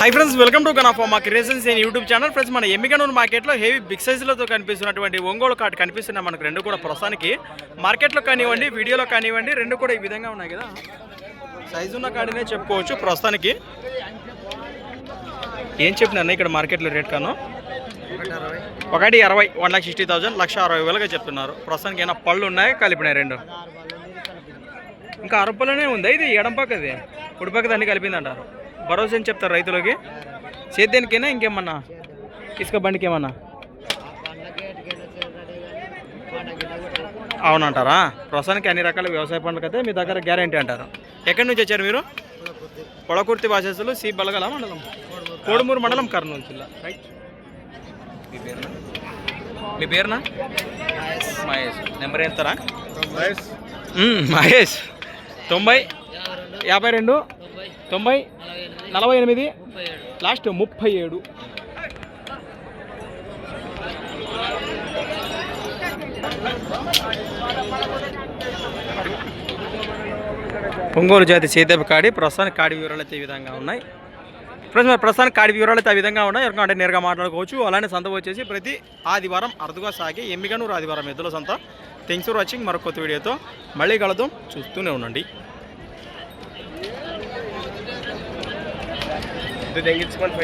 High friends welcome to గనాఫా మా creations నేను యూట్యూబ్ ఛానల్ ఫ్రెండ్స్ మన ఎమ్మికనూరు మార్కెట్లో హెవీ బిగ్ సైజులతో కనిపిస్తున్నటువంటి ఒంగోలు కార్డ్ కనిపిస్తున్నాయి. మనకు రెండు కూడా ప్రస్తుతానికి. మార్కెట్లో కానివ్వండి వీడియోలో కానివ్వండి రెండు కూడా ఈ విధంగా ఉన్నాయి కదా. సైజు ఉన్న కార్డునే చెప్పుకోవచ్చు ప్రస్తుతానికి. ఏం చెప్పినారు ఇక్కడ మార్కెట్లో రేట్ కాను ఒకటి అరవై వన్ లాక్ సిక్స్టీ థౌసండ్ లక్ష అరవై వేలుగా చెప్తున్నారు. ప్రస్తుతానికి ఏమైనా పళ్ళు ఉన్నాయా? కలిపినాయి రెండు. ఇంకా అరపలోనే ఉంది? ఇది ఎడం పక్కది. కుడి కలిపిందంటారు కలిపింది భరోసా ఏం చెప్తారు రైతులకి? సేద్యానికైనా ఇంకేమన్నా? ఇసుక బండికి ఏమన్నా అవునంటారా? ప్రస్తుతానికి అన్ని రకాల వ్యవసాయ పండ్లకి అయితే మీ దగ్గర గ్యారంటీ అంటారు. ఎక్కడి నుంచి వచ్చారు మీరు? పొడకుర్తి వాసేసులు సి బలగల మండలం. కోడుమూరు మండలం కర్నూలు జిల్లా. రైట్. మీ పేరునా? మీ పేరునా? మహేష్. నెంబర్ ఎంతరా మహేష్. తొంభై యాభై రెండు తొంభై నలభై ఎనిమిది లాస్ట్ ముప్పై ఏడు. ఒంగోలు జాతి సేదెబ్బ కాడి ప్రస్తుతానికి కాడి వివరాలు అయితే ఈ విధంగా ఉన్నాయి. ఫ్రెండ్స్ మరి ప్రస్తుతానికి కాడి వివరాలు అయితే ఆ విధంగా ఉన్నాయి. ఎవరికంటే నేరుగా మాట్లాడుకోవచ్చు. అలానే సంత వచ్చేసి ప్రతి ఆదివారం అరుదుగా సాగే ఎమ్మిగనూరు ఆదివారం ఎద్దుల సంత. థ్యాంక్స్ ఫర్ వాచింగ్ మరొక కొత్త వీడియోతో మళ్ళీ కలుద్దాం. చూస్తూనే ఉండండి. the day it's one